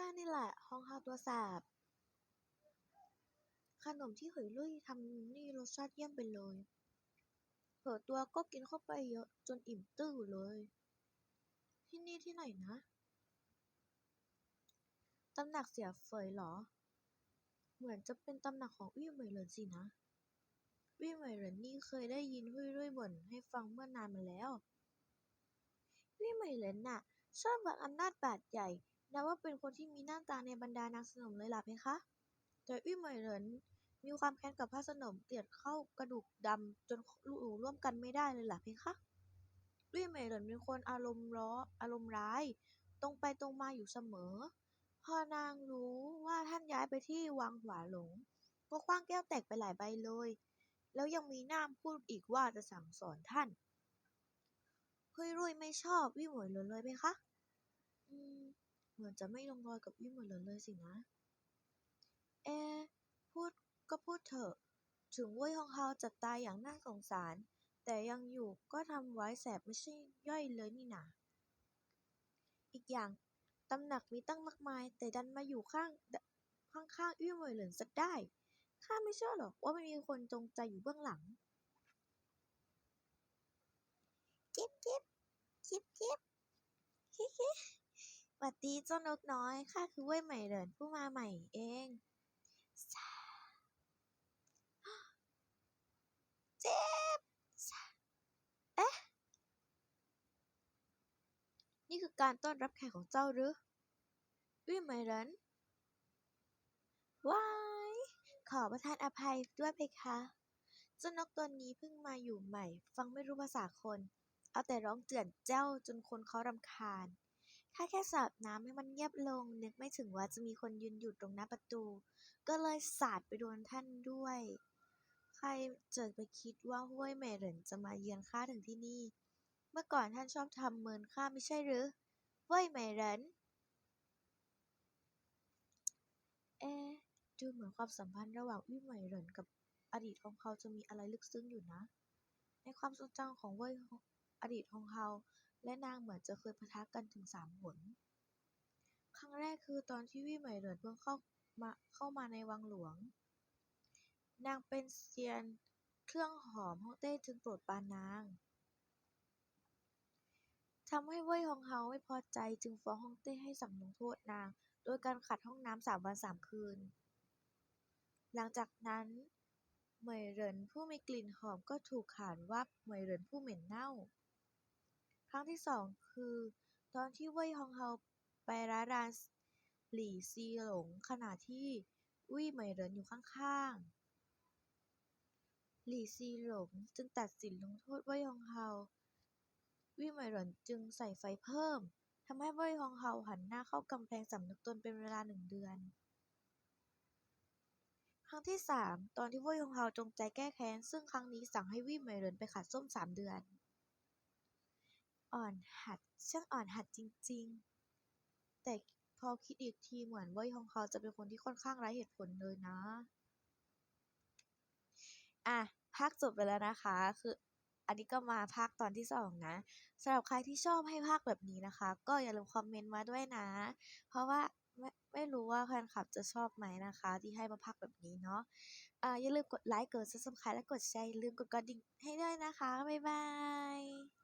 ข้านี่แหละฮองฮาตัวแสบ ขนมที่เหยลุยทำนี่รสชาติเยี่ยมไปเลย เผลอตัวก็กินเข้าไปเยอะจนอิ่มตื้อเลย ที่นี่ที่ไหนนะตำหนักเสียเฟยเหรอ เหมือนจะเป็นตำหนักของอี้เหมยเหรินสินะอี้เหมยเหรินนี่เคยได้ยินหุยรุ่ยบ่นให้ฟังเมื่อนานมาแล้วอี้เหมยเหรินน่ะชอบวางอำนาจบาดใหญ่ นับว่าเป็นคนที่มีหน้าตาในบรรดานางสนมเลยล่ะเพคะ แต่อี้เหมยเหรินมีความแค้นกับพระสนมเกลียดเข้ากระดูกดำจนอยู่ร่วมกันไม่ได้เลยล่ะเพคะอี้เหมยเหรินเป็นคนอารมณ์ร้อนอารมณ์ร้าย ตรงไปตรงมาอยู่เสมอ พอนางรู้ว่าท่านย้ายไปที่วังหวาหลง ก็ขว้างแก้วแตกไปหลายใบเลย แล้วยังมีหน้าพูดอีกว่าจะสั่งสอนท่านเฮ้ยรุ่ยไม่ชอบวี่หมวยเหลินเลยไหมคะ เหมือนจะไม่ลงรอยกับวี่หมวยเหลินเลยสินะ เอ พูดก็พูดเถอะ ถึงเว่ยฮองเฮาจะตายอย่างน่าสงสาร แต่ยังอยู่ก็ทำไว้แสบไม่ใช่ย่อยเลยนี่นาอีกอย่างตำหนักมีตั้งมากมาย แต่ดันมาอยู่ข้างข้างข้างอี้เหมยเหรินสักได้ ข้าไม่เชื่อหรอกว่าไม่มีคนจงใจอยู่เบื้องหลังจิ๊บจิ๊บจิ๊บจิ๊บ หวัดดีเจ้านกน้อย ข้าคือเว่ยเหมยเหรินผู้มาใหม่เองเจ็บเอ๊ะ นี่คือการต้อนรับแขกของเจ้าหรืออุ้ยเหมยเหรินว้ายขอประทานอภัยด้วยเพคะเจ้านกตัวนี้เพิ่งมาอยู่ใหม่ ฟังไม่รู้ภาษาคน เอาแต่ร้องเจือนเจ้าจนคนเขารำคาญ ข้าแค่สาดน้ำให้มันเงียบลง นึกไม่ถึงว่าจะมีคนยืนอยู่ตรงหน้าประตู ก็เลยสาดไปโดนท่านด้วย ใครจะไปคิดว่าห้วยเหมเหรินจะมาเยือนข้าถึงที่นี่ เมื่อก่อนท่านชอบทำเมินข้าไม่ใช่หรือห้วยเหมเหรินเอดูเหมือนความสัมพันธ์ระหว่างอี้เหมยเหรินกับอดีตของเขาจะมีอะไรลึกซึ้งอยู่นะ ในความทรงจำของเว่ยอดีตของเขา และนางเหมือนจะเคยปะทะกันถึงสามหน ครั้งแรกคือตอนที่วี่เหมยเหรินเพิ่งเข้ามาเข้ามาในวังหลวง นางเป็นเซียนเครื่องหอมฮ่องเต้จึงโปรดปรานนางทำให้เว่ยฮองเฮาไม่พอใจจึงฟ้องฮ่องเต้ให้สั่งลงโทษนาง โดยการขัดห้องน้ำสามวันสามคืน หลังจากนั้นเหมยเหรินผู้มีกลิ่นหอมก็ถูกขานว่าเหมยเหรินผู้เหม็นเน่า ครั้งที่สองคือตอนที่เว่ยฮองเฮาไปร้านรานหลี่ซีหลงขณะที่วี่เหมยเหรินอยู่ข้างๆ หลี่ซีหลงจึงตัดสินลงโทษเว่ยฮองเฮาวี่เหมยเหรินจึงใส่ไฟเพิ่มทำให้เว่ยฮองเฮาหันหน้าเข้ากำแพงสำนึกตนเป็นเวลาหนึ่งเดือนครั้งที่สามตอนที่เว่ยฮองเฮาจงใจแก้แค้น ซึ่งครั้งนี้สั่งให้วี่เหมยเหรินไปขัดส้มสามเดือน อ่อนหัดช่างอ่อนหัดจริง ๆ แต่พอคิดอีกทีเหมือนเว่ยฮองเฮาจะเป็นคนที่ค่อนข้างไร้เหตุผลเลยนะ อะภาคจบไปแล้วนะคะ คืออันนี้ก็มาภาคตอนที่สองนะสำหรับใครที่ชอบให้ภาคแบบนี้นะคะ ก็อย่าลืมคอมเมนต์มาด้วยนะ เพราะว่าไม่ไม่รู้ว่าแฟนคลับจะชอบไหมนะคะ ที่ให้มาภาคแบบนี้เนาะอ่าอย่าลืมกดไลค์กด subscribe และกดแชร์อย่าลืมกดกระดิ่งให้ด้วยนะคะ บ๊ายบาย